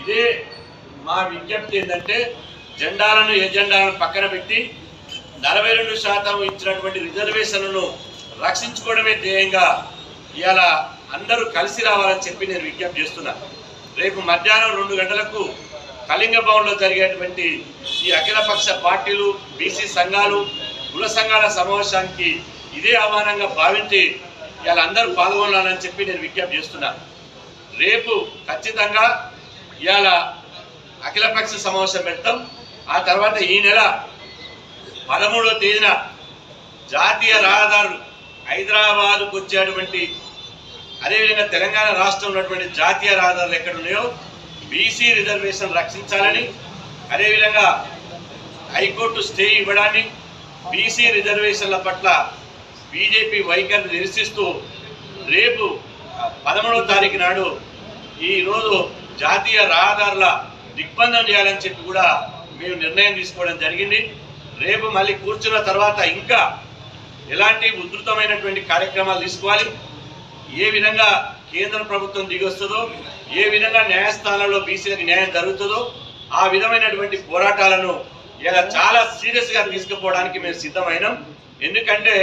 ఇదే మా విజ్ఞప్తి ఏంటంటే జెండాలను ఎజెండాలను పక్కన పెట్టి నలభై రెండు శాతం ఇచ్చినటువంటి రిజర్వేషన్లను రక్షించుకోవడమే ధ్యేయంగా ఇవాళ అందరూ కలిసి రావాలని చెప్పి నేను విజ్ఞప్తి చేస్తున్నా. రేపు మధ్యాహ్నం రెండు గంటలకు కళింగ భవన్లో జరిగేటువంటి ఈ అఖిలపక్ష పార్టీలు బీసీ సంఘాలు కుల సంఘాల సమావేశానికి ఇదే ఆహ్వానంగా భావించి ఇవాళ అందరూ పాల్గొనాలని చెప్పి నేను విజ్ఞప్తి చేస్తున్నా. రేపు ఖచ్చితంగా ఇవాళ అఖిలపక్ష సమావేశం పెడతాం. ఆ తర్వాత ఈ నెల పదమూడవ తేదీన జాతీయ రహదారులు హైదరాబాద్కు వచ్చేటువంటి అదేవిధంగా తెలంగాణ రాష్ట్రంలో ఉన్నటువంటి జాతీయ రహదారులు ఎక్కడ ఉన్నాయో బీసీ రిజర్వేషన్ రక్షించాలని అదేవిధంగా హైకోర్టు స్టే ఇవ్వడాన్ని బీసీ రిజర్వేషన్ల పట్ల బీజేపీ వైఖరిని నిరసిస్తూ రేపు పదమూడవ తారీఖు నాడు ఈరోజు జాతీయ రహదారుల దిగ్బంధం చేయాలని చెప్పి కూడా మేము నిర్ణయం తీసుకోవడం జరిగింది. రేపు మళ్ళీ కూర్చున్న తర్వాత ఇంకా ఎలాంటి ఉధృతమైనటువంటి కార్యక్రమాలు తీసుకోవాలి? ఏ విధంగా కేంద్ర ప్రభుత్వం దిగొస్తుందో ఏ విధంగా న్యాయస్థానంలో బీసీలకు న్యాయం జరుగుతుందో ఆ విధమైనటువంటి పోరాటాలను ఇలా చాలా సీరియస్గా తీసుకుపోవడానికి మేము సిద్ధమైనాం. ఎందుకంటే